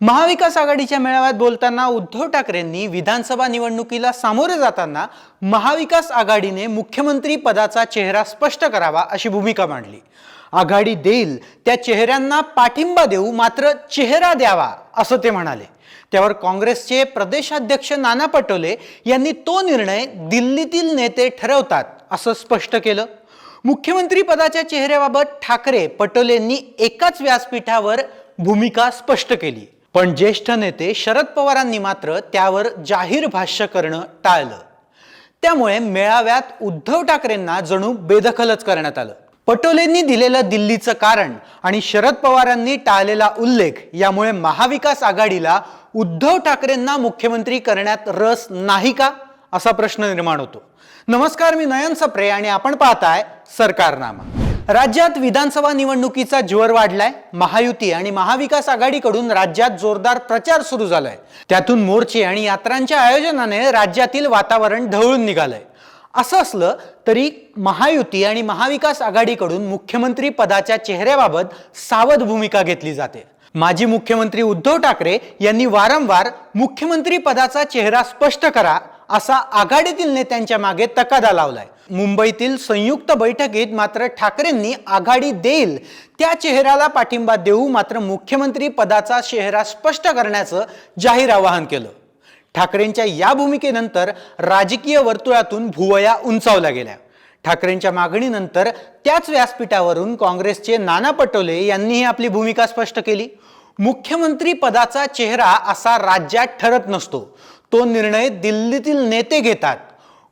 महाविकास आघाडीच्या मेळाव्यात बोलताना उद्धव ठाकरेंनी विधानसभा निवडणुकीला सामोरे जाताना महाविकास आघाडीने मुख्यमंत्री पदाचा चेहरा स्पष्ट करावा अशी भूमिका मांडली. आघाडी देईल त्या चेहऱ्यांना पाठिंबा देऊ मात्र चेहरा द्यावा असं ते म्हणाले. त्यावर काँग्रेसचे प्रदेशाध्यक्ष नाना पटोले यांनी तो निर्णय दिल्लीतील नेते ठरवतात असं स्पष्ट केलं. मुख्यमंत्री पदाच्या चेहऱ्याबाबत ठाकरे पटोलेंनी एकाच व्यासपीठावर भूमिका स्पष्ट केली. पण ज्येष्ठ नेते शरद पवारांनी मात्र त्यावर जाहीर भाष्य करणं टाळलं. त्यामुळे मेळाव्यात उद्धव ठाकरेंना जणू बेदखलच करण्यात आलं. पटोलेंनी दिलेलं दिल्लीचं कारण आणि शरद पवारांनी टाळलेला उल्लेख यामुळे महाविकास आघाडीला उद्धव ठाकरेंना मुख्यमंत्री करण्यात रस नाही का? असा प्रश्न निर्माण होतो. नमस्कार मी नयन सप्रे आणि आपण पाहताय सरकारनामा. राज्यात विधानसभा निवडणुकीचा ज्वर वाढलाय. महायुती आणि महाविकास आघाडीकडून राज्यात जोरदार प्रचार सुरू झालाय. त्यातून मोर्चे आणि यात्रांच्या आयोजनाने राज्यातील वातावरण ढवळून निघालंय. असं असलं तरी महायुती आणि महाविकास आघाडीकडून मुख्यमंत्री पदाच्या चेहऱ्याबाबत सावध भूमिका घेतली जाते. माजी मुख्यमंत्री उद्धव ठाकरे यांनी वारंवार मुख्यमंत्री पदाचा चेहरा स्पष्ट करा असा आघाडीतील नेत्यांच्या मागे तकादा लावलाय. मुंबईतील संयुक्त बैठकीत मात्र ठाकरेंनी आघाडी देईल त्या चेहऱ्याला पाठिंबा देऊ मात्र मुख्यमंत्री पदाचा चेहरा स्पष्ट करण्याचं जाहीर आवाहन केलं. ठाकरेंच्या या भूमिकेनंतर राजकीय वर्तुळातून भुवया उंचावल्या गेल्या. ठाकरेंच्या मागणीनंतर त्याच व्यासपीठावरून काँग्रेसचे नाना पटोले यांनीही आपली भूमिका स्पष्ट केली. मुख्यमंत्री पदाचा चेहरा असा राज्यात ठरत नसतो. तो निर्णय दिल्लीतील नेते घेतात.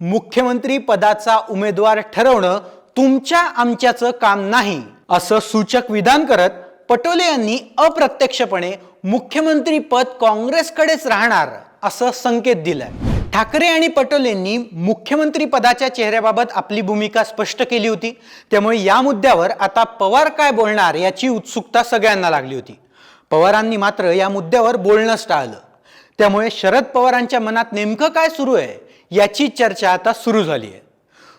मुख्यमंत्री पदाचा उमेदवार ठरवणं तुमच्या आमच्याचं काम नाही असं सूचक विधान करत पटोले यांनी अप्रत्यक्षपणे मुख्यमंत्री पद काँग्रेसकडेच राहणार असं संकेत दिलाय. ठाकरे आणि पटोलेंनी मुख्यमंत्री पदाच्या चेहऱ्याबाबत आपली भूमिका स्पष्ट केली होती. त्यामुळे या मुद्द्यावर आता पवार काय बोलणार याची उत्सुकता सगळ्यांना लागली होती. पवारांनी मात्र या मुद्द्यावर बोलणंच टाळलं. त्यामुळे शरद पवारांच्या मनात नेमकं काय सुरू आहे याची चर्चा आता सुरू झाली आहे.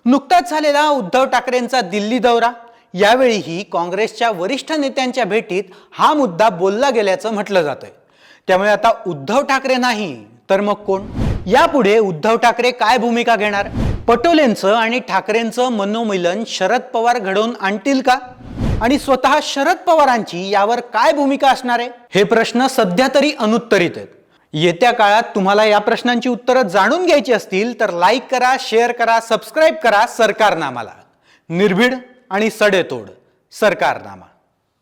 नुकताच झालेला उद्धव ठाकरेंचा दिल्ली दौरा यावेळीही काँग्रेसच्या वरिष्ठ नेत्यांच्या भेटीत हा मुद्दा बोलला गेल्याचं म्हटलं जातंय. त्यामुळे आता उद्धव ठाकरे नाही तर मग कोण? यापुढे उद्धव ठाकरे काय भूमिका घेणार? पटोलेंचं आणि ठाकरेंचं मनोमिलन शरद पवार घडवून आणतील का? आणि स्वतः शरद पवारांची यावर काय भूमिका असणार आहे? हे प्रश्न सध्या तरी अनुत्तरित आहेत. येत्या काळात तुम्हाला या प्रश्नांची उत्तरं जाणून घ्यायची असतील तर लाईक करा शेअर करा सबस्क्राईब करा सरकारनामाला. निर्भीड आणि सडेतोड सरकारनामा.